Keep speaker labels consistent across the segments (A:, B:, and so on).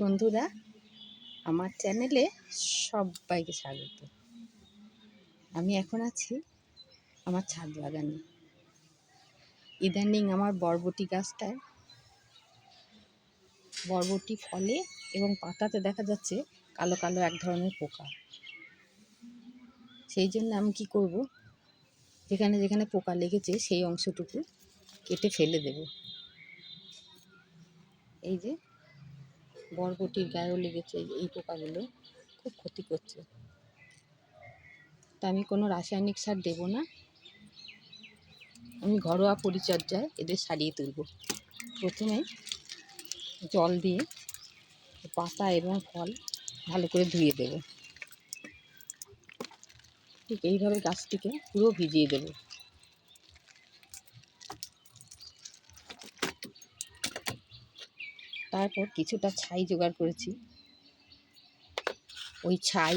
A: বন্ধুরা, আমার চ্যানেলে সবাইকে স্বাগত। আমি এখন আছি আমার ছাদ বাগানে। ইদানিং আমার বরবটি গাছটায় বরবটি ফলে এবং পাতাতে দেখা যাচ্ছে কালো কালো এক ধরনের পোকা। সেই জন্য আমি কি করব? যেখানে যেখানে পোকা লেগেছে সেই অংশটুকু কেটে ফেলে দেব। এই যে বরবটির গায়েও লেগেছে এই পোকাগুলো। খুব ক্ষতি করছে। তা আমি কোনো রাসায়নিক সার দেব না। আমি ঘরোয়া পরিচর্যায় এদের সারিয়ে তুলব। প্রথমে জল দিয়ে পাতা এবং ফল ভালো করে ধুয়ে দেব। ঠিক এইভাবে গাছটিকে পুরো ভিজিয়ে দেবো। তারপর কিছুটা ছাই জোগাড় করেছি। ওই ছাই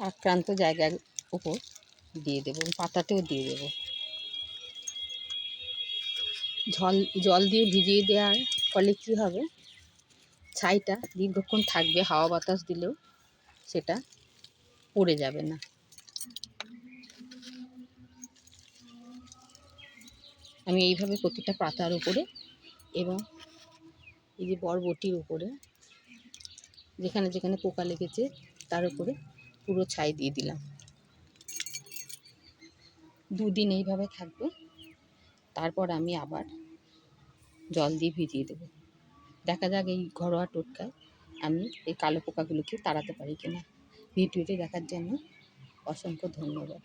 A: আক্রান্ত জায়গার উপর দিয়ে দেবো, পাতাতেও দিয়ে দেবো। জল জল দিয়ে ভিজিয়ে দেওয়ার ফলে কী হবে? ছাইটা দীর্ঘক্ষণ থাকবে, হাওয়া বাতাস দিলেও সেটা পড়ে যাবে না। আমি এইভাবে প্রতিটা পাতার উপরে এবং এই যে বরবটির উপরে, যেখানে যেখানে পোকা লেগেছে, তার উপরে পুরো ছাই দিয়ে দিলাম। দুদিন এইভাবে থাকবে। তারপর আমি আবার জল দিয়ে ভিজিয়ে দেব। দেখা যাক এই ঘরোয়া টোটকায় আমি এই কালো পোকাগুলোকে তাড়াতে পারি কিনা। ভিডিওটি দেখার জন্য অসংখ্য ধন্যবাদ।